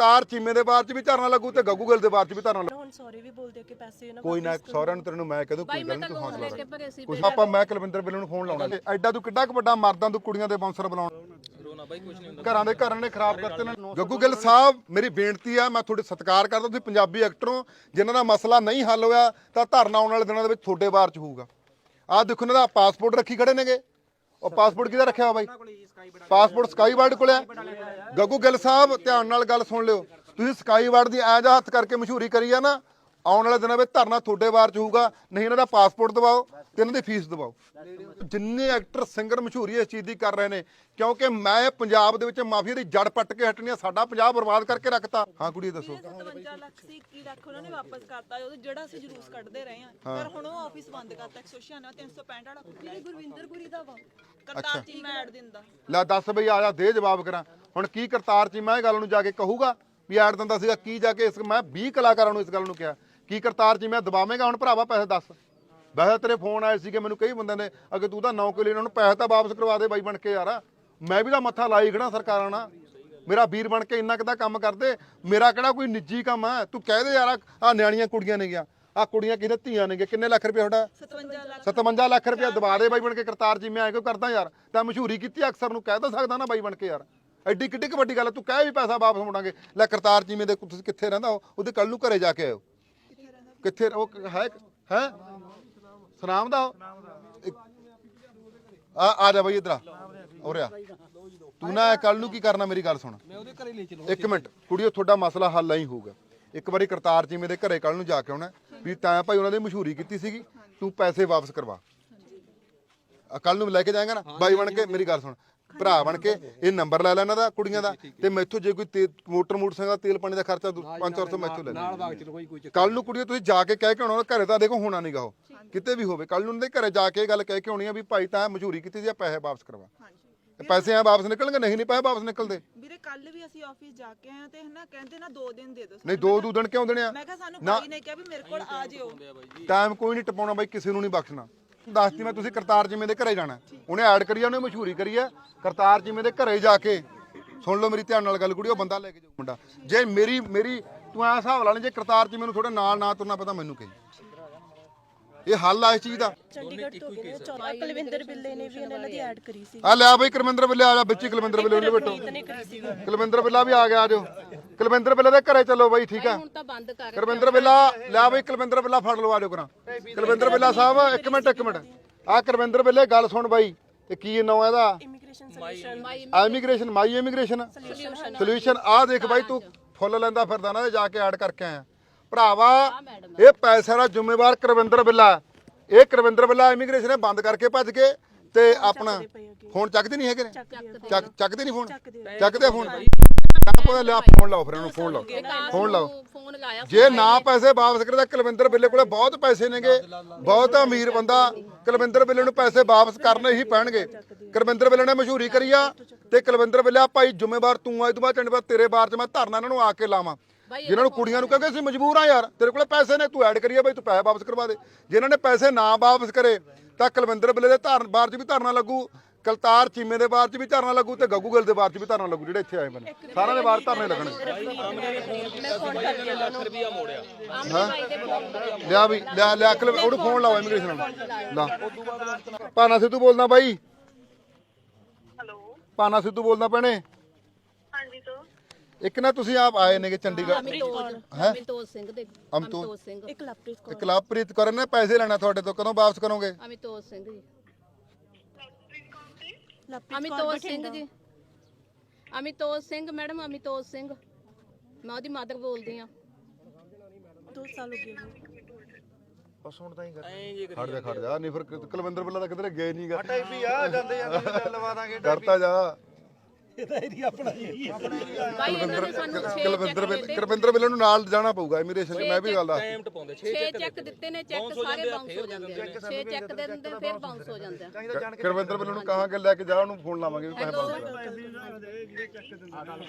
ਕਰਤਾਰ ਚੀਮੇ ਦੇ ਬਾਰ ਚ ਵੀ ਧਰਨਾ ਲੱਗੂ ਤੇ ਗੱਗੂ ਗਿੱਲ ਦੇ ਬਾਰ ਚ ਵੀ ਧਰਨਾ ਲੱਗੂ। ਹੁਣ ਸੌਰੀ ਵੀ ਬੋਲਦੇ ਕਿ ਪੈਸੇ ਇਹਨਾਂ ਕੋਈ ਨਾ ਸਹੁਰਿਆਂ ਨੂੰ ਤੇਰੇ ਨੂੰ ਮੈਂ ਕਹਦੂ ਕੋਈ ਬਾਈ ਗੱਲ ਮੈਂ ਨਹੀਂ ਤਾਂ ਹੌਸਲਾ ਲੈ ਕੇ ਰੱਖ ਭਰੇ ਸੀ ਕੁਛ ਆਪਾਂ ਮੈਂ ਕੁਲਵਿੰਦਰ ਬਿੱਲ ਨੂੰ ਫੋਨ ਲਾਉਣਾ ਐਡਾ ਤੂੰ ਕਿੱਡਾ ਕੁ ਵੱਡਾ ਮਰਦਾਂ ਤੂੰ ਕੁੜੀਆਂ ਦੇ ਬਾਉਂਸਰ ਬੁਲਾਉਣਾ ਰੋਣਾ ਬਾਈ ਕੁਝ ਨਹੀਂ ਹੁੰਦਾ। ਘਰਾਂ ਦੇ ਘਰਾਂ ਨੇ ਖਰਾਬ ਕਰਤੇ ਨੇ। ਗੱਗੂ ਗਿੱਲ ਸਾਹਿਬ ਮੇਰੀ ਬੇਨਤੀ ਆ ਮੈਂ ਤੁਹਾਡੇ ਸਤਿਕਾਰ ਕਰਦਾ ਤੁਸੀਂ ਪੰਜਾਬੀ ਐਕਟਰ ਹੋ। ਜਿਨ੍ਹਾਂ ਦਾ ਮਸਲਾ ਨਹੀਂ ਹੱਲ ਹੋਇਆ ਤਾਂ ਧਰਨਾ ਆਉਣ ਵਾਲੇ ਦਿਨਾਂ ਦੇ ਵਿੱਚ ਤੁਹਾਡੇ ਬਾਰ ਚ ਹੋਊਗਾ। ਆਹ ਦੇਖੋ ਇਹਨਾਂ ਦਾ ਪਾਸਪੋਰਟ ਰੱਖੀ ਖੜੇ ਨੇਗੇ। ਉਹ ਪਾਸਪੋਰਟ ਕਿਹਦਾ ਰੱਖਿਆ ਹੋਇਆ ਬਾਈ? ਪਾਸਪੋਰਟ ਸਕਾਈ ਵਾਰਡ ਕੋਲ ਹੈ ਗੱਗੂ ਗਿੱਲ ਸਾਹਿਬ, ਧਿਆਨ ਨਾਲ ਗੱਲ ਸੁਣ ਲਿਓ। ਤੁਸੀਂ ਸਕਾਈ ਵਾਰਡ ਦੀ ਐਜ ਹੱਥ ਕਰਕੇ ਮਸ਼ਹੂਰੀ ਕਰੀ ਆ ਨਾ ਆਉਣ ਵਾਲੇ ਦਿਨਾਂ ਵਿੱਚ ਧਰਨਾ ਤੁਹਾਡੇ ਵਾਰ ਚ ਹੋਊਗਾ ਨਹੀਂ ਇਹਨਾਂ ਦਾ ਪਾਸਪੋਰਟ ਦਿਵਾਓ ਤੇ ਇਹਨਾਂ ਦੀ ਫੀਸ ਦਿਵਾਓ ਜਿੰਨੇ ਐਕਟਰ ਸਿੰਗਰ ਮਸ਼ਹੂਰੀ ਇਸ ਚੀਜ਼ ਦੀ ਕਰ ਰਹੇ ਨੇ ਕਿਉਂਕਿ ਮੈਂ ਪੰਜਾਬ ਦੇ ਵਿੱਚ ਮਾਫੀਆ ਦੀ ਜੜ ਪੱਟ ਕੇ ਹਟਣੀ ਆ ਸਾਡਾ ਪੰਜਾਬ ਬਰਬਾਦ ਕਰਕੇ ਰੱਖਤਾ। ਹਾਂ ਕੁੜੀ ਦੱਸੋ। 57 ਲੱਖ ਸੀ 21 ਲੱਖ ਉਹਨਾਂ ਨੇ ਵਾਪਸ ਕਰਤਾ ਉਹ ਜਿਹੜਾ ਅਸੀਂ ਜਲੂਸ ਕੱਢਦੇ ਰਹੇ ਆ ਪਰ ਹੁਣ ਉਹ ਆਫਿਸ ਬੰਦ ਕਰਤਾ 196 365 ਵਾਲਾ ਜਿਹੜੇ ਗੁਰਵਿੰਦਰ ਗੁਰੀ ਦਾ ਵਾ ਕਰਤਾਰ ਜੀ ਮੈਂ ਐਡ ਦਿੰਦਾ। ਲੈ ਦੱਸ ਬਈ ਆ ਜਾ ਦੇ ਜਵਾਬ ਕਰਾਂ। ਹੁਣ ਕੀ ਕਰਤਾਰ ਚ ਮੈਂ ਇਹ ਗੱਲ ਨੂੰ ਜਾ ਕੇ ਕਹੂਗਾ ਵੀ ਐਡ ਦਿੰਦਾ ਸੀਗਾ ਕੀ ਜਾ ਕੇ ਇਸ ਮੈਂ 20 ਕਲਾਕਾਰਾਂ ਨੂੰ ਇਸ ਗੱਲ ਨੂੰ ਕਿਹਾ। ਕੀ ਕਰਤਾਰ ਜੀ ਮੈਂ ਦਬਾਵੇਂਗਾ? ਹੁਣ ਭਰਾਵਾ ਪੈਸੇ ਦੱਸ। ਵੈਸੇ ਤੇਰੇ ਫੋਨ ਆਏ ਸੀਗੇ ਮੈਨੂੰ ਕਈ ਬੰਦਿਆਂ ਨੇ ਅਗੇ ਤੂੰ ਤਾਂ ਨੌ ਕਿਲੇ ਇਹਨਾਂ ਨੂੰ ਪੈਸੇ ਤਾਂ ਵਾਪਸ ਕਰਵਾ ਦੇ ਬਾਈ ਬਣ ਕੇ ਯਾਰ। ਮੈਂ ਵੀ ਤਾਂ ਮੱਥਾ ਲਾਈ ਖੜਾ ਸਰਕਾਰਾਂ ਨਾਲ। ਮੇਰਾ ਵੀਰ ਬਣ ਕੇ ਇੰਨਾ ਕਿਦਾ ਕੰਮ ਕਰਦੇ। ਮੇਰਾ ਕਿਹੜਾ ਕੋਈ ਨਿੱਜੀ ਕੰਮ ਹੈ? ਤੂੰ ਕਹਿ ਦੇ ਯਾਰ ਆ ਨਿਆਣੀਆਂ ਕੁੜੀਆਂ ਨੇ ਗਿਆ। ਆ ਕੁੜੀਆਂ ਕਿਹਦੇ ਧੀਆਂ ਨੇਗੇ ਕਿੰਨੇ ਲੱਖ ਰੁਪਏ ਤੁਹਾਡਾ? 57 ਲੱਖ। 57 ਲੱਖ ਰੁਪਇਆ ਦਬਾ ਦੇ ਬਾਈ ਬਣ ਕੇ ਕਰਤਾਰ ਜੀ ਮੈਂ ਐ ਕਿਉਂ ਕਰਦਾ ਯਾਰ? ਤਾਂ ਮਸ਼ਹੂਰੀ ਕੀਤੀ ਅਕਸਰ ਨੂੰ ਕਹਿ ਤਾਂ ਸਕਦਾ ਨਾ ਬਾਈ ਬਣ ਕੇ ਯਾਰ। ਐਡੀ ਕਿੱਡੀ ਕੁ ਵੱਡੀ ਗੱਲ ਆ, ਤੂੰ ਕਹਿ ਵੀ ਪੈਸਾ ਵਾਪਸ ਮੋੜਾਂਗੇ। ਲੈ ਕਰਤਾਰ ਜੀ ਦੇ ਤੁਸੀਂ ਕਿੱਥੇ ਰਹਿੰਦਾ ਉਹ ਉਹਦੇ ਕੱਲ ਨੂੰ ਘਰੇ ਜਾ ਕੇ ਆਇਓ। ਕਿੱਥੇ ਉਹ ਹੈ ਹੈ? ਸਨਾਮ ਦਾ ਆ ਆ ਜਾ ਬਾਈ ਇਧਰ ਆ। ਉਰੇ ਆ। ਤੂੰ ਨਾ ਕੱਲ ਨੂੰ ਕੀ ਕਰਨਾ ਮੇਰੀ ਗੱਲ ਸੁਣ। ਮੈਂ ਉਹਦੇ ਘਰੇ ਲੈ ਚਲੋ। ਇੱਕ ਮਿੰਟ। ਕੁੜੀਓ ਤੁਹਾਡਾ ਮਸਲਾ ਹੱਲ ਨਹੀਂ ਹੋਊਗਾ ਇੱਕ ਵਾਰੀ ਕਰਤਾਰ ਜੀ ਦੇ ਘਰੇ ਕੱਲ ਨੂੰ ਜਾ ਕੇ ਆਉਣਾ ਵੀ ਤਾਂ ਭਾਈ ਉਹਨਾਂ ਦੀ ਮਸ਼ਹੂਰੀ ਕੀਤੀ ਸੀਗੀ। ਤੂੰ ਪੈਸੇ ਵਾਪਸ ਕਰਵਾ। ਕੱਲ ਨੂੰ ਲੈ ਕੇ ਜਾਏਗਾ ਨਾ? ਬਾਈ ਬਣ ਕੇ ਮੇਰੀ ਗੱਲ ਸੁਣ। ਭਰਾ ਬਣ ਕੇ ਇਹ ਨੰਬਰ ਲੈ ਲੈ ਇਹਨਾਂ ਦਾ ਕੁੜੀਆਂ ਦਾ। ਤੇ ਮੈਥੋਂ ਜੇ ਕੋਈ ਤੇ- ਮੋਟਰ ਮੋਟਰਸਾਈਕਲ ਦਾ ਤੇਲ ਪਾਣੀ ਦਾ ਖਰਚਾ 500 ਮੈਥੋਂ ਲੈ ਨਾਲ ਲੈ ਬਾਗ ਚਲੋ ਕੋਈ ਕੋਈ ਚੱਕਰ ਕੱਲ ਨੂੰ ਕੁੜੀਓ ਤੁਸੀਂ ਜਾ ਕੇ ਕਹਿ ਕੇ ਆਉਣਾ ਘਰੇ ਤਾਂ ਦੇਖੋ ਹੋਣਾ ਨਹੀਂਗਾ ਉਹ। ਕਿਤੇ ਵੀ ਹੋਵੇ ਕੱਲ ਨੂੰ ਉਹਨਾਂ ਦੇ ਘਰੇ ਜਾ ਕੇ ਇਹ ਗੱਲ ਕਹਿ ਕੇ ਆਉਣੀ ਆ ਵੀ ਭਾਈ ਤਾਂ ਮਸ਼ਹੂਰੀ ਕੀਤੀ ਸੀ ਆ ਪੈਸੇ ਵਾਪਸ ਕਰਵਾ। ਤੇ ਪੈਸੇ ਆ ਵਾਪਸ ਨਿਕਲਣਗੇ? ਨਹੀਂ ਨਹੀਂ ਪੈਸੇ ਵਾਪਸ ਨਿਕਲਦੇ। ਵੀਰੇ ਕੱਲ ਵੀ ਅਸੀਂ ਆਫਿਸ ਜਾ ਕੇ ਆਏ ਆ ਤੇ ਹਨਾ ਕਹਿੰਦੇ ਨਾ 2 ਦਿਨ ਦੇ ਦਿਓ ਨਹੀਂ ਦੋ ਦੋ ਦਿਨ ਕਿਉਂ ਦੇਣੇ ਆ? ਮੈਂ ਕਿਹਾ ਸਾਨੂੰ ਭਾਈ ਨੇ ਕਿਹਾ ਵੀ ਮੇਰੇ ਕੋਲ ਆ ਜਿਓ। ਟਾਈਮ ਕੋਈ ਨਹੀਂ ਟਪਾਉਣਾ ਬਾਈ ਕਿਸੇ ਨੂੰ ਨਹੀਂ ਬਖਸ਼ਣਾ। ਦੱਸਤੀ ਮੈਂ ਤੁਸੀਂ ਕਰਤਾਰ ਜਿਵੇਂ ਦੇ ਘਰੇ ਜਾਣਾ। ਉਹਨੇ ਐਡ ਕਰੀ ਆ ਉਹਨੇ ਮਸ਼ਹੂਰੀ ਕਰੀ ਆ ਕਰਤਾਰ ਜਿਵੇਂ ਦੇ ਘਰੇ ਜਾ ਕੇ। ਸੁਣ ਲਓ ਮੇਰੀ ਧਿਆਨ ਨਾਲ ਗੱਲ ਕੁੜੀ ਉਹ ਬੰਦਾ ਲੈ ਕੇ ਜਾਊ ਮੁੰਡਾ। ਜੇ ਮੇਰੀ ਮੇਰੀ ਤੂੰ ਐ ਹਿਸਾਬ ਲਾ ਲੈ ਜੇ ਕਰਤਾਰ ਜੀ ਮੈਨੂੰ ਥੋੜੇ ਨਾਲ ਨਾ ਤੁਰਨਾ ਪਤਾ ਮੈਨੂੰ ਕਹੀ। ਇਹ ਹੱਲ ਆ ਇਸ ਚੀਜ਼ ਦਾ। ਚੰਡੀਗੜ੍ਹ ਤੋਂ ਗਏ ਚੌਥਾ ਕੁਲਵਿੰਦਰ ਬਿੱਲੇ ਨੇ ਵੀ ਇਹਨਾਂ ਦੀ ਐਡ ਕਰੀ ਸੀ। ਆ ਲੈ ਬਈ ਕੁਲਵਿੰਦਰ ਬਿੱਲੇ ਆ ਜਾ ਵਿੱਚ ਹੀ ਕੁਲਵਿੰਦਰ ਬਿੱਲੇ ਨੂੰ ਬੈਠੋ। ਨੇ ਕੁਲਵਿੰਦਰ ਬਿੱਲਾ ਵੀ ਆ ਗਿਆ ਕੁਲਵਿੰਦਰ ਬਿੱਲੇ ਦੇ ਘਰੇ ਚੱਲੋ ਬਾਈ ਠੀਕ ਆ। ਹੁਣ ਤਾਂ ਬੰਦ ਕਰ ਕੁਲਵਿੰਦਰ ਬਿੱਲਾ ਲੈ ਬਈ ਕੁਲਵਿੰਦਰ ਬਿੱਲਾ ਫੜ ਲਓ ਆਜੋ ਕਰਾਂ ਕੁਲਵਿੰਦਰ ਬਿੱਲਾ ਸਾਹਿਬ ਇੱਕ ਮਿੰਟ ਇੱਕ ਮਿੰਟ। ਆ ਕੁਲਵਿੰਦਰ ਬਿੱਲੇ ਗੱਲ ਸੁਣ ਬਾਈ ਤੇ ਕੀ ਨਾਮ ਇਹਦਾ? Immigration. Solution immigration my immigration. Solution ਆ ਦੇਖ ਬਾਈ ਤੂੰ ਫੁੱਲ ਲੈਂਦਾ ਫਿਰਦਾ ਨਾ ਤੇ ਜਾ ਕੇ ਐਡ ਕਰਕੇ ਆਇਆ। ਭਰਾਵਾ ਇਹ ਪੈਸੇ ਦਾ ਜ਼ਿੰਮੇਵਾਰ ਕਰਵਿੰਦਰ ਬਿੱਲਾ। ਇਹ ਕਰਵਿੰਦਰ ਬਿੱਲਾ ਇਮੀਗ੍ਰੇਸ਼ਨ ਬੰਦ ਕਰਕੇ ਭੱਜ ਕੇ ਤੇ ਆਪਣਾ ਫੋਨ ਚੱਕਦੇ ਨਹੀਂ ਹੈਗੇ ਨੇ? ਚੱਕ ਚੱਕਦੇ ਨਹੀਂ ਫੋਨ? ਚੱਕਦੇ ਫੋਨ? ਆਪਾਂ ਲਿਆ ਫੋਨ ਲਾਓ ਫਿਰ ਇਹਨੂੰ ਫੋਨ ਲਾਓ। ਫੋਨ ਲਾਓ। ਫੋਨ ਲਾਇਆ ਜੇ ਨਾ ਪੈਸੇ ਵਾਪਸ ਕਰੇ ਤਾਂ ਕੁਲਵਿੰਦਰ ਬਿੱਲੇ ਕੋਲੇ ਬਹੁਤ ਪੈਸੇ ਨੇਗੇ। ਬਹੁਤ ਅਮੀਰ ਬੰਦਾ। ਕੁਲਵਿੰਦਰ ਬਿੱਲੇ ਨੂੰ ਪੈਸੇ ਵਾਪਸ ਕਰਨੇ ਹੀ ਪੈਣਗੇ। ਕੁਲਵਿੰਦਰ ਬਿੱਲੇ ਨੇ ਮਸ਼ਹੂਰੀ ਕਰੀ ਆ ਤੇ ਕੁਲਵਿੰਦਰ ਬਿੱਲੇ ਭਾਈ ਜ਼ਿੰਮੇਵਾਰ ਤੂੰ ਆ ਇਹ ਤੋਂ ਬਾਅਦ ਚੰਡੀਗੜ੍ਹ ਤੇਰੇ ਬਾਰ ਚ ਮੈਂ ਧਰਨਾ ਇਹਨਾਂ ਨੂੰ ਆ ਕੇ ਲਾਵਾਂ। ਜਿਨ੍ਹਾਂ ਨੂੰ ਕੁੜੀਆਂ ਨੂੰ ਕਹਿੰਦੇ ਅਸੀਂ ਮਜਬੂਰ ਆ ਯਾਰ ਤੇਰੇ ਕੋਲੇ ਪੈਸੇ ਨੇ ਤੂੰ ਐਡ ਕਰੀਏ ਬਈ ਤੂੰ ਪੈਸੇ ਵਾਪਸ ਕਰਵਾ ਦੇ। ਜਿਨ੍ਹਾਂ ਨੇ ਪੈਸੇ ਨਾ ਵਾਪਸ ਕਰੇ ਤਾਂ ਕੁਲਵਿੰਦਰ ਬਿੱਲੇ ਦੇ ਧਰਨ ਬਾਰ ਚ ਵੀ ਧਰਨਾ ਲੱਗੂ ਕਲਤਾਰ ਚੀਮੇ ਦੇ ਬਾਰ ਚ ਵੀ ਧਰਨਾ ਲੱਗੂ ਤੇ ਗੱਗੂ ਗਿੱਲ ਦੇ ਬਾਰ ਚ ਵੀ ਧਰਨਾ ਲੱਗੂ ਜਿਹੜੇ ਇੱਥੇ ਆਏ ਬਨੇ ਸਾਰਿਆਂ ਦੇ ਬਾਰ ਧਰਨੇ ਲੱਗਣੇ। ਲਿਆ ਵੀ ਲਿਆ ਲਿਆ ਅਕਲ ਉਹਨੂੰ ਫੋਨ ਲਾਓ ਇਮੀਗ੍ਰੇਸ਼ਨ ਨੂੰ ਲਾ। ਪਾਨਾ ਸਿੱਧੂ ਬੋਲਦਾ ਬਾਈ। ਹੈਲੋ। ਪਾਨਾ ਸਿੱਧੂ ਬੋਲਦਾ ਭੈਣੇ। ਇੱਕ ਨਾ ਤੁਸੀਂ ਆਪ ਆਏ ਨੇਗੇ ਚੰਡੀਗੜ੍ਹ। ਹੈਂ? ਅਮਿਤੋਜ ਸਿੰਘ ਦੇ ਅਮਿਤੋਜ। ਸਿੰਘ। ਇੱਕ ਲਵਪ੍ਰੀਤ ਕੌਰ। ਇੱਕ ਲਵਪ੍ਰੀਤ ਕਰਨ ਨੇ ਪੈਸੇ ਲੈਣਾ ਤੁਹਾਡੇ ਤੋਂ। ਕਦੋਂ ਵਾਪਸ ਕਰੋਗੇ? ਅਮਿਤੋਜ ਸਿੰਘ ਜੀ। ਲਵਪ੍ਰੀਤ ਕੌਰ ਅਮਿਤੋਜ ਸਿੰਘ। ਜੀ। ਅਮਿਤੋਜ ਸਿੰਘ ਮੈਡਮ ਅਮਿਤੋਜ ਸਿੰਘ। ਮੈਂ ਉਹਦੀ ਮਦਰ ਬੋਲਦੀ ਆ ਦੋ ਸਾਲ ਹੋ ਗਏ ਐਂ ਜੇ ਖੜ ਜਾ ਖੜ ਜਾ। ਨਹੀਂ ਫਿਰ ਕੁਲਵਿੰਦਰ ਬੱਲਾ ਤਾਂ ਕਿਧਰੇ ਗਏ ਨਹੀਂਗਾ ਵੀ ਆ ਜਾਂਦੇ ਜਾਂਦੇ ਗੱਲ ਲਵਾਦਾਂਗੇ ਕਰਤਾ ਜਾ। ਭਾਈ ਇਹਨਾਂ ਨੇ ਸਾਨੂੰ 6 ਕੁਲਵਿੰਦਰ ਬਿੱਲ ਕੁਲਵਿੰਦਰ ਬਿੱਲੇ ਨੂੰ ਨਾਲ ਜਾਣਾ ਪਊਗਾ ਇਮੀਗ੍ਰੇਸ਼ਨ ਤੇ ਮੈਂ ਵੀ ਗੱਲ ਆ ਟਾਈਮ ਟਪਾਉਂਦੇ 6 6 ਚੈੱਕ ਦਿੱਤੇ ਨੇ ਚੈੱਕ ਸਾਰੇ ਬਾਉਂਸ ਹੋ ਜਾਂਦੇ ਨੇ 6 ਚੈੱਕ ਦੇ ਦਿੰਦੇ ਫਿਰ ਬਾਉਂਸ ਹੋ ਜਾਂਦੇ ਆ। ਕੁਲਵਿੰਦਰ ਬਿੱਲੇ ਨੂੰ ਕਹਾਂ ਕਿ ਲੈ ਕੇ ਜਾ ਉਹਨੂੰ ਫੋਨ ਲਾਵਾਂਗੇ ਵੀ ਪੈਸੇ ਵਾਪਸ ਕਰ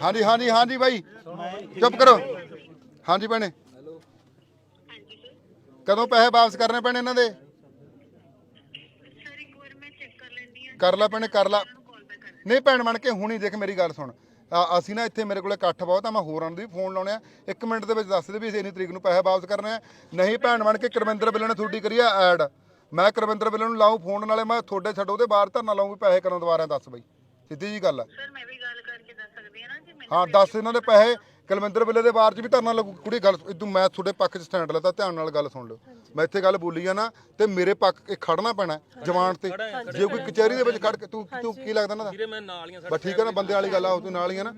ਹਾਂਜੀ ਹਾਂਜੀ ਹਾਂਜੀ ਬਾਈ। ਚੁੱਪ ਕਰੋ। ਹਾਂਜੀ ਭੈਣੇ। ਕਦੋਂ ਪੈਸੇ ਵਾਪਸ ਕਰਨੇ ਪੈਣੇ ਇਹਨਾਂ ਦੇ? ਸਰ ਇੱਕ ਵਾਰ ਮੈਂ ਚੈੱਕ ਕਰ ਲੈਂਦੀ ਹਾਂ। ਕਰ ਲੈ ਭੈਣੇ ਕਰ ਲੈ। ਨਹੀਂ ਭੈਣ ਬਣ ਕੇ ਹੁਣੀ ਦੇਖ ਮੇਰੀ ਗੱਲ ਸੁਣ। ਅਸੀਂ ਨਾ ਇੱਥੇ ਮੇਰੇ ਕੋਲੇ ਇਕੱਠ ਬਹੁਤ ਆ ਮੈਂ ਹੋਰਾਂ ਨੂੰ ਵੀ ਫੋਨ ਲਾਉਣੇ ਆ। ਇੱਕ ਮਿੰਟ ਦੇ ਵਿੱਚ ਦੱਸ ਦੇ ਵੀ ਅਸੀਂ ਇੰਨੀ ਤਰੀਕ ਨੂੰ ਪੈਸੇ ਵਾਪਸ ਕਰਨੇ ਆ। ਨਹੀਂ ਭੈਣ ਬਣ ਕੇ ਕਰਮਿੰਦਰ ਬਿੱਲ ਨੇ ਤੁਹਾਡੀ ਕਰੀ ਆ ਐਡ। ਮੈਂ ਕਰਮਿੰਦਰ ਬਿੱਲ ਨੂੰ ਲਾਉਂ ਫੋਨ ਨਾਲੇ ਮੈਂ ਤੁਹਾਡੇ ਛੱਡੋ ਉਹਦੇ ਬਾਹਰ ਧਰਨਾ ਲਾਉਂ ਵੀ ਪੈਸੇ ਕਦੋਂ ਦੁਬਾਰਾ ਦੱਸ ਬਈ। ਸਿੱਧੀ ਜੀ ਗੱਲ ਆ। ਸਰ ਮੈਂ ਵੀ ਗੱਲ ਕਰਕੇ ਦੱਸ ਸਕਦੀ ਹਾਂ ਨਾ ਮੈਨੂੰ ਹਾਂ ਦੱਸ ਇਹਨਾਂ ਦੇ ਪੈਸੇ ਕੁਲਵਿੰਦਰ ਬਿੱਲੇ ਦੇ ਬਾਰ ਚ ਵੀ ਧਰਨਾ ਲੱਗੂ ਕੁੜੀ ਗੱਲ ਇਦੋਂ ਮੈਂ ਤੁਹਾਡੇ ਪੱਖ 'ਚ ਸਟੈਂਡ ਲੈਤਾ ਧਿਆਨ ਨਾਲ ਗੱਲ ਸੁਣ ਲਓ। ਮੈਂ ਇੱਥੇ ਗੱਲ ਬੋਲੀ ਆ ਨਾ ਤੇ ਮੇਰੇ ਪੱਖ ਇਹ ਖੜਨਾ ਪੈਣਾ ਜਵਾਨ ਤੇ। ਜੇ ਕੋਈ ਕਚਹਿਰੀ ਦੇ ਵਿੱਚ ਖੜ ਕੇ ਤੂੰ ਤੂੰ ਕੀ ਲੱਗਦਾ ਦਾ? ਵੀਰੇ ਮੈਂ ਨਾਲ ਹੀ ਆ ਬਸ ਠੀਕ ਹੈ ਨਾ ਬੰਦੇ ਵਾਲੀ ਗੱਲ ਆ ਉਹ ਤੂੰ ਨਾਲ ਹੀ ਆ ਨਾ।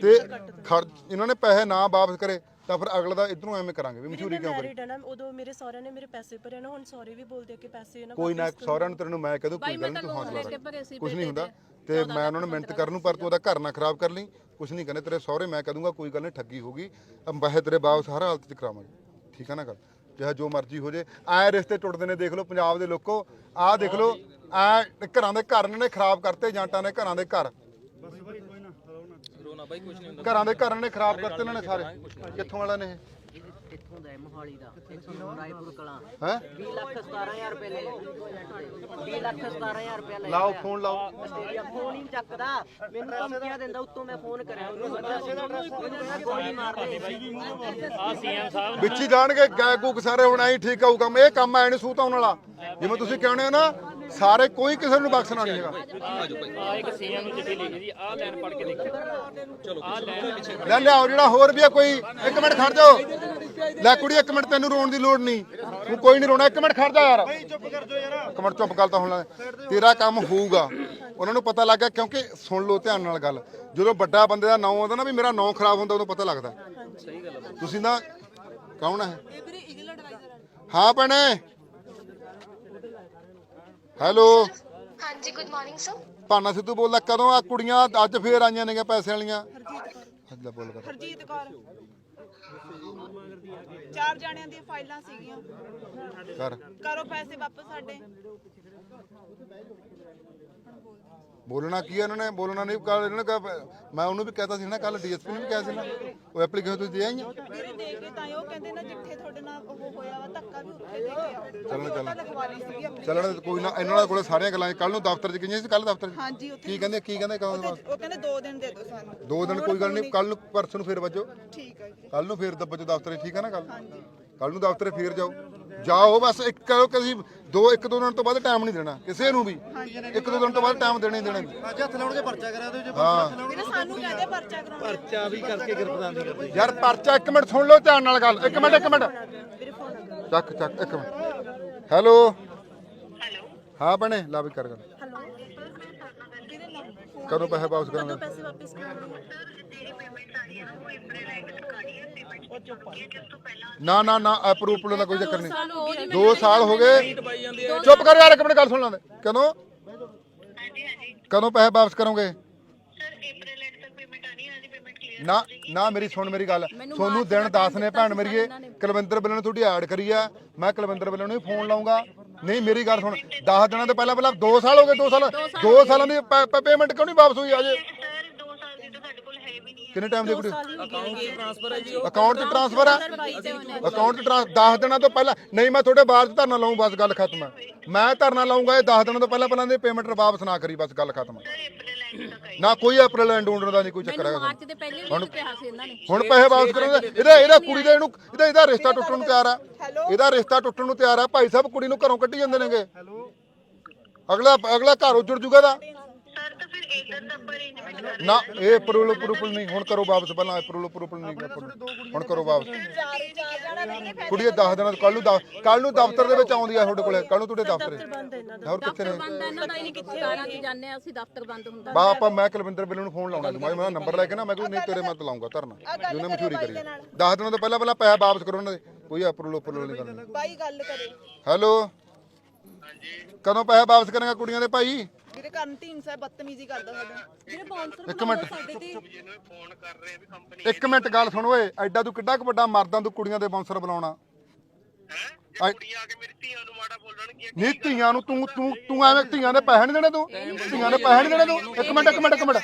ਤੇ ਖੜ ਇਹਨਾਂ ਨੇ ਪੈਸੇ ਨਾ ਵਾਪਸ ਕਰੇ ਤਾਂ ਫਿਰ ਅਗਲਾ ਦਾ ਇਧਰੋਂ ਐਵੇਂ ਕਰਾਂਗੇ ਵੀ ਮਸ਼ਹੂਰੀ ਕਿਉਂ ਕਰੀ? ਨਾ ਉਦੋਂ ਮੇਰੇ ਸਹੁਰਿਆਂ ਨੇ ਮੇਰੇ ਪੈਸੇ ਭਰੇ ਨਾ ਹੁਣ ਸਹੁਰੇ ਵੀ ਬੋਲਦੇ ਆ ਕਿ ਪੈਸੇ ਨਾ ਕੋਈ ਨਾ ਸਹੁਰਿਆਂ ਨੂੰ ਤੈਨੂੰ ਮੈਂ ਕਹਦੂ ਕੋਈ ਗੱਲ ਨਹੀਂ ਤੂੰ ਹੌਸਲਾ ਕੁਝ ਨਹੀਂ ਹੁੰਦਾ। ਤੇ ਮੈਂ ਉਹਨਾਂ ਨੂੰ ਮਿਹਨਤ ਕਰਨ ਨੂੰ ਪਰ ਤੂੰ ਉਹਦਾ ਘਰ ਨਾ ਖਰਾਬ ਕਰ ਲਈ। ਕੁਝ ਨਹੀਂ ਕਹਿੰਦੇ ਤੇਰੇ ਸਹੁਰੇ ਮੈਂ ਕਹਦੂੰਗਾ ਕੋਈ ਗੱਲ ਨਹੀਂ ਠੱਗੀ ਹੋਗੀ ਅੰਬਾਹੇ ਤੇਰੇ ਵਾਪਸ ਹਰ ਹਾਲਤ 'ਚ ਕਰਾਵਾਂਗੇ ਠੀਕ ਆ ਨਾ ਗੱਲ? ਚਾਹੇ ਜੋ ਮਰਜ਼ੀ ਹੋ ਜੇ। ਐ ਰਿਸ਼ਤੇ ਟੁੱਟਦੇ ਨੇ ਦੇਖ ਲਓ ਪੰਜਾਬ ਦੇ ਲੋਕੋ। ਆਹ ਦੇਖ ਲਓ ਐ ਘਰਾਂ ਦੇ ਘਰ ਇਹਨਾਂ ਨੇ ਖਰਾਬ ਕਰਤੇ ਜਾਂਟਾਂ ਨੇ ਘਰਾਂ ਦੇ ਘਰ। ਰੋਣਾ। ਬਾਈ ਕੁਝ ਨਹੀਂ ਹੁੰਦਾ। ਘਰਾਂ ਦੇ ਘਰ ਨੇ ਖਰਾਬ ਕਰਤੇ ਇਹਨਾਂ ਨੇ ਸਾਰੇ। ਕਿੱਥੋਂ ਵਾਲਾ ਨੇ ਇੱਥੋਂ ਦਾ ਹੈ ਮੋਹਾਲੀ ਦਾ। ਇੱਥੋਂ ਦਾ ਰਾਏਪੁਰ ਕਲਾਂ ਇਹ ਹੈ? 20 ਲੱਖ 17000 ਰੁਪਏ ਲੈ ਲਏ 20 ਲੱਖ 17000 ਰੁਪਏ ਲੈ ਲਾਓ ਫੋਨ ਲਾਓ। ਆਸਟ੍ਰੇਲੀਆ ਫੋਨ ਹੀ ਨੀ ਚੱਕਦਾ। ਮੈਨੂੰ ਧਮਕੀਆਂ ਦਿੰਦਾ ਉੱਤੋਂ ਮੈਂ ਫੋਨ ਕਰਿਆ। ਉਹਨੂੰ ਮੈਨੂੰ ਕਹਿੰਦਾ ਗੋਲੀ ਮਾਰ ਦੇ। ਵਿੱਚ ਹੀ ਜਾਣਗੇ ਗੈ ਗੁੱਗ ਸਾਰੇ ਹੁਣ ਐਂ ਠੀਕ ਆਊ ਕੰਮ। ਇਹ ਕੰਮ ਐ ਨਹੀਂ ਸੂਤ ਆਉਣ ਵਾਲਾ। ਜਿਵੇਂ ਤੁਸੀਂ ਕਹਿੰਦੇ ਹੋ ਨਾ ਸਾਰੇ ਕੋਈ ਕਿਸੇ ਨੂੰ ਬਖਸ਼ਣਾ ਨਹੀਂ ਹੈਗਾ ਆ ਇੱਕ ਸੀਐਮ ਨੂੰ ਚਿੱਠੀ ਲਿਖੀ ਜੀ ਆਹ ਲਾਈਨ ਪੜ੍ਹ ਕੇ ਦੇਖਿਓ ਚਲੋ ਆਹ ਲਾਈਨ ਲੈ ਲਿਆਓ ਜਿਹੜਾ ਹੋਰ ਵੀ ਆ ਕੋਈ ਇੱਕ ਮਿੰਟ ਖੜ ਜਾਓ। ਲੈ ਕੁੜੀ ਇੱਕ ਮਿੰਟ ਤੈਨੂੰ ਰੋਣ ਦੀ ਲੋੜ ਨਹੀਂ। ਤੂੰ ਕੋਈ ਨਹੀਂ ਰੋਣਾ ਇੱਕ ਮਿੰਟ ਖੜ ਜਾ ਯਾਰ। ਚੁੱਪ ਕਰ ਜਾਓ ਯਾਰ ਇੱਕ ਮਿੰਟ ਚੁੱਪ ਕਰ ਤਾਂ ਹੁਣ ਲੈ। ਤੇਰਾ ਕੰਮ ਹੋਊਗਾ। ਉਹਨਾਂ ਨੂੰ ਪਤਾ ਲੱਗ ਗਿਆ ਕਿਉਂਕਿ ਸੁਣ ਲਓ ਧਿਆਨ ਨਾਲ ਗੱਲ। ਜਦੋਂ ਵੱਡਾ ਬੰਦੇ ਦਾ ਨਾਂ ਆਉਂਦਾ ਨਾ ਵੀ ਮੇਰਾ ਨਾਂ ਖਰਾਬ ਹੁੰਦਾ ਉਦੋਂ ਪਤਾ ਲੱਗਦਾ। ਸਹੀ ਗੱਲ ਤੁਸੀਂ ਨਾ ਕੌਣ ਹੈ? ਹਾਂ ਭੈਣੇ। ਹੈਲੋ। ਹਾਂਜੀ good morning sir Bhana Sidhu ਬੋਲਦਾ ਕਦੋਂ ਆ ਕੁੜੀਆਂ? ਅੱਜ ਫੇਰ ਆਈਆਂ ਨੇਗੀਆਂ ਪੈਸੇ ਵਾਲੀਆਂ। ਅੱਜ ਲੈ ਬੋਲ ਕਰ। ਹਰਜੀਤ ਕੌਰ। ਚਾਰ ਜਾਣਿਆਂ ਦੀਆਂ ਫਾਈਲਾਂ ਸੀਗੀਆਂ। ਕਰ। ਕਰੋ ਪੈਸੇ ਵਾਪਸ ਸਾਡੇ। ਬੋਲਣਾ ਕੀ ਹੈ ਇਹਨਾਂ ਨੇ? ਬੋਲਣਾ ਨਹੀਂ ਕੱਲ ਇਹਨਾਂ ਨੇ ਕਿਹਾ ਮੈਂ ਉਹਨੂੰ ਵੀ ਕਹਿਤਾ ਸੀ ਨਾ ਕੱਲ ਡੀਐਸਪੀ ਨੂੰ ਵੀ ਕਿਹਾ ਸੀ ਨਾ ਉਹ ਐਪਲੀਕੇਸ਼ਨ ਤੁਸੀਂ ਦੇ ਆਈਆਂ? ਵੀਰੇ ਦੇ ਕੇ ਤਾਂ ਹੀ ਉਹ ਕਹਿੰਦੇ ਨਾ ਜਿੱਥੇ ਤੁਹਾਡੇ ਨਾਲ ਉਹ ਹੋਇਆ ਵਾ ਧੱਕਾ ਵੀ ਉੱਥੇ ਦੇ ਕੇ ਆਓ ਚੱਲਣ ਚੱਲਣ ਲਗਵਾ ਲਈ ਸੀਗੀ ਆਪਣੀ ਚੱਲਣ ਕੋਈ ਨਾ ਇਹਨਾਂ ਕੋਲੇ ਸਾਰੀਆਂ ਗੱਲਾਂ ਕੱਲ ਨੂੰ ਦਫ਼ਤਰ 'ਚ ਗਈਆਂ ਸੀ ਕੱਲ ਦਫ਼ਤਰ 'ਚ? ਹਾਂਜੀ ਉੱਥੇ ਕੀ ਕਹਿੰਦੇ ਕੀ ਕਹਿੰਦੇ ਉੱਥੇ- ਉਹ ਕਹਿੰਦੇ ਦੋ ਦਿਨ ਦੇ ਦਿਓ ਸਾਨੂੰ। ਦੋ ਦਿਨ ਕੋਈ ਗੱਲ ਨਹੀਂ ਕੱਲ ਨੂੰ ਪਰਸੋਂ ਨੂੰ ਫੇਰ ਵੱਜੋ। ਠੀਕ ਹੈ ਜੀ। ਕੱਲ ਨੂੰ ਫੇਰ ਦੱਬੋ ਦਫ਼ਤਰ ਠੀਕ ਹੈ ਨਾ ਕੱਲ ਕੱਲ ਨੂੰ ਦਫ਼ਤਰ ਫੇਰ ਜਾਓ। ਜਾਓ ਬਸ ਇੱਕ ਕਰੋ ਕਿ ਅਸੀਂ ਦੋ ਇੱਕ ਦੋ ਦਿਨ ਤੋਂ ਬਾਅਦ ਟਾਈਮ ਨਹੀਂ ਦੇਣਾ ਕਿਸੇ ਨੂੰ ਵੀ। ਇੱਕ ਦੋ ਦਿਨ ਤੋਂ ਬਾਅਦ ਟਾਈਮ ਦੇਣਾ ਹੀ ਦੇਣਾ। ਨਹੀਂ। ਅੱਜ ਹੱਥ ਲਾਉਣਗੇ ਪਰਚਾ ਕਰਾ ਦਿਓ ਜੇ ਹਾਂ। ਵੀਰੇ ਸਾਨੂੰ ਕਹਿੰਦੇ ਪਰਚਾ ਕਰਾਉਣਾ ਪਰਚਾ ਵੀ ਕਰਕੇ ਗ੍ਰਿਫਤਾਰ ਨਹੀਂ ਕਰਦੇ। ਯਾਰ ਪਰਚਾ ਇੱਕ ਮਿੰਟ ਸੁਣ ਲਓ ਧਿਆਨ ਨਾਲ ਗੱਲ ਇੱਕ ਮਿੰਟ ਇੱਕ ਮਿੰਟ। ਚੱਕ ਚੱਕ ਇੱਕ ਮਿੰਟ। ਹੈਲੋ। ਹੈਲੋ। ਹਾਂ ਬਣੇ ਲਾ ਵੀ ਕਰ ਗੱਲ। ਕਦੋਂ ਪੈਸੇ ਵਾਪਸ ਕਰਾਂਗੇ ਪੈਸੇ ਵਾਪਸ ਕਰਾਉਣੇ ਜਿਹੜੀ ਪੇਮੈਂਟ ਆ। ਰਹੀ ਹੈ ਨਾ ਉਹ ਅਪ੍ਰੈਲ ਐਂਡ ਤੱਕ ਆ ਰਹੀ ਹੈ ਪੇਮੈਂਟ ਹੋ ਚੁੱਕੀ ਹੈ ਜਿਸ ਤੋਂ ਪਹਿਲਾਂ ਨਾ ਨਾ ਨਾ ਅਪਰੂਵਲ ਦਾ ਕੋਈ ਚੱਕਰ ਨਹੀਂ ਸਾਲ ਹੋ ਗਏ। ਦੋ ਸਾਲ ਹੋ ਗਏ ਚੁੱਪ ਕਰ ਯਾਰ ਇੱਕ ਮਿੰਟ ਗੱਲ ਸੁਣ ਲੈਂਦੇ। ਕਦੋਂ? ਹਾਂਜੀ ਹਾਂਜੀ। ਕਦੋਂ ਪੈਸੇ ਵਾਪਸ ਕਰੋਗੇ ਸਰ ਅਪ੍ਰੈਲ ਐਂਡ ਤੱਕ ਪੇਮੈਂਟ ਆਣੀ ਹੈ ਜੀ ਪੇਮੈਂਟ ਕਲੀਅਰ ਨਾ ਨਾ ਮੇਰੀ ਸੁਣ ਮੇਰੀ ਗੱਲ। ਤੁਹਾਨੂੰ ਦਿਨ ਦੱਸ ਨੇ ਭੈਣ ਮੇਰੀਏ ਕੁਲਵਿੰਦਰ ਬਿੱਲ ਨੇ ਤੁਹਾਡੀ ਐਡ ਕਰੀ ਆ। ਮੈਂ ਕੁਲਵਿੰਦਰ ਬਿੱਲ ਨੂੰ ਫੋਨ ਲਾਉਂਗਾ। ਨਹੀਂ ਮੇਰੀ ਗੱਲ ਸੁਣ 10 ਦਿਨਾਂ ਤੋਂ ਪਹਿਲਾਂ ਪਹਿਲਾਂ 2 ਸਾਲ ਹੋ ਗਏ 2 ਸਾਲ 2 ਸਾਲਾਂ ਦੀ ਪੇਮੈਂਟ ਕਿਉਂ ਨਹੀਂ ਵਾਪਸ ਹੋਈ ਅਜੇ ਸਰ 2 ਸਾਲ ਦੀ ਤਾਂ ਸਾਡੇ ਕੋਲ ਹੈ ਵੀ ਨਹੀਂ ਕਿੰਨੇ ਟਾਈਮ ਦੀ ਕੁੜੀ? ਟ੍ਰਾਂਸਫਰ ਹੈ ਜੀ ਅਕਾਊਂਟ 'ਚ ਟ੍ਰਾਂਸਫਰ ਆ ਅਕਾਊਂਟ 'ਚ ਟ੍ਰਾਂਸ 10 ਦਿਨਾਂ ਤੋਂ ਪਹਿਲਾਂ ਨਹੀਂ ਮੈਂ ਤੁਹਾਡੇ ਬਾਅਦ 'ਚ ਧਰਨਾ ਲਾਉਂ ਬਸ ਗੱਲ ਖਤਮ ਹੈ। ਮੈਂ ਧਰਨਾ ਲਾਉਂਗਾ ਇਹ 10 ਦਿਨਾਂ ਤੋਂ ਪਹਿਲਾਂ ਪਹਿਲਾਂ ਦੀ ਪੇਮੈਂਟ ਵਾਪਸ ਨਾ ਕਰੀ ਬਸ ਗੱਲ ਖਤਮ ਹੈ। ਆਈ ਨਾ ਕੋਈ ਅਪ੍ਰੈਲ ਐਂਡ ਉਂਡਣ ਦਾ ਨਹੀਂ ਕੋਈ ਚੱਕਰ ਹੈਗਾ ਮਾਰਚ ਦੇ ਪਹਿਲੇ ਵੀ ਕਿਹਾ ਸੀ ਇਹਨਾਂ ਨੇ। ਹੁਣ ਪੈਸੇ ਵਾਪਸ ਕਰੋਗੇ? ਇਹਦਾ ਇਹਦਾ ਕੁੜੀ ਦਾ ਇਹਨੂੰ ਇਹਦਾ ਇਹਦਾ ਰਿਸ਼ਤਾ ਟੁੱਟਣ ਨੂੰ ਤਿਆਰ ਆ ਇਹਦਾ ਰਿਸ਼ਤਾ ਟੁੱਟਣ ਨੂੰ ਤਿਆਰ ਆ ਭਾਈ ਸਾਹਿਬ ਕੁੜੀ ਨੂੰ ਘਰੋਂ ਕੱਢੀ ਜਾਂਦੇ ਨੇਗੇ। ਅਗਲਾ ਅਗਲਾ ਘਰ ਉਜੜ ਜੂਗਾ ਦਾ ਨਾ ਇਹ ਅਪਰੂਵਲ ਅਪਰੂਵਲ ਨਹੀਂ ਹੁਣ ਕਰੋ ਵਾਪਸ ਪਹਿਲਾਂ ਅਪਰੂਵਲ ਅਪਰੂਵਲ ਨਹੀਂ approval। ਹੁਣ ਕਰੋ ਵਾਪਸ। ਚਾਰ ਚਾਰ ਜਾਣਾ ਨਹੀਂ ਕੁੜੀ 10 ਦਿਨਾਂ ਤੋਂ ਕੱਲ ਨੂੰ ਕੱਲ ਨੂੰ ਦਫ਼ਤਰ ਦੇ ਵਿੱਚ ਆਉਂਦੀ ਆ ਤੁਹਾਡੇ ਕੋਲੇ ਕੱਲ ਨੂੰ ਤੁਹਾਡੇ ਦਫ਼ਤਰ ਹੈ ਹੋਰ ਕਿੱਥੇ ਨੇ? ਬੰਦ ਇਹਨਾਂ ਦਾ ਹੀ ਨਹੀਂ ਕਿੱਥੇ ਕਾਰਾਂ 'ਚ ਜਾਂਦੇ ਆ ਅਸੀਂ ਦਫ਼ਤਰ ਬੰਦ ਹੁੰਦਾ। ਬਾ ਆਪਾਂ ਮੈਂ ਕੁਲਵਿੰਦਰ ਬਿੱਲ ਨੂੰ ਫੋਨ ਲਾਉਣਾ ਮੈਂ ਮੈਂ ਨੰਬਰ ਲੈ ਕੇ ਨਾ ਮੈਂ ਕੋਈ ਨਹੀਂ ਤੇਰੇ ਮੈਂ ਲਾਉਂਗਾ ਧਰਨਾ। ਜਿਹਨੇ ਮਸ਼ਹੂਰੀ ਕਰੀ 10 ਦਿਨਾਂ ਤੋਂ ਪਹਿਲਾਂ ਪਹਿਲਾਂ ਪੈਸਾ ਵਾਪਸ ਕਰੋ ਉਹਨਾਂ ਦੇ ਕੋਈ ਅਪਰੂਵਲ ਅਪਰੂਵਲ ਨਹੀਂ ਕਰਨਾ। ਬਾਈ ਗੱਲ ਕਰੇ ਹੈਲੋ। ਹਾਂਜੀ ਕਦੋਂ ਪੈਸੇ ਵਾਪਸ ਕਰਾਂਗਾ ਕੁੜੀਆਂ ਦੇ ਭਾਈ? ਵੀਰੇ ਕਰਨ ਧੀਨ ਸਾਹਿਬ ਬਦਤਮੀਜ਼ੀ ਕਰਦਾ ਸਾਡਾ। ਜਿਹੜੇ ਬਾਉਂਸਰ ਇੱਕ ਮਿੰਟ। ਸਾਡੇ ਤੇ। ਇੱਕ ਮਿੰਟ ਗੱਲ ਸੁਣ ਓਏ ਐਡਾ ਤੂੰ ਕਿੱਡਾ ਕੁ ਵੱਡਾ ਮਰਦਾਂ ਤੂੰ ਕੁੜੀਆਂ ਦੇ ਬਾਉਂਸਰ ਬੁਲਾਉਣਾ ਹੈ? ਕੁੜੀਆਂ ਆ ਕੇ ਮੇਰੀ ਧੀਆਂ ਨੂੰ ਮਾੜਾ ਬੋਲਣਗੀਆਂ ਨਹੀਂ ਧੀਆਂ ਨੂੰ ਤੂੰ ਤੂੰ ਤੂੰ ਐਵੇਂ ਧੀਆਂ ਦੇ ਪੈਸੇ ਨਹੀਂ ਦੇਣੇ ਤੂੰ? ਧੀਆਂ ਦੇ ਪੈਸੇ ਨਹੀਂ ਦੇਣੇ ਤੂੰ? ਇੱਕ ਮਿੰਟ ਇੱਕ ਮਿੰਟ ਇੱਕ ਮਿੰਟ।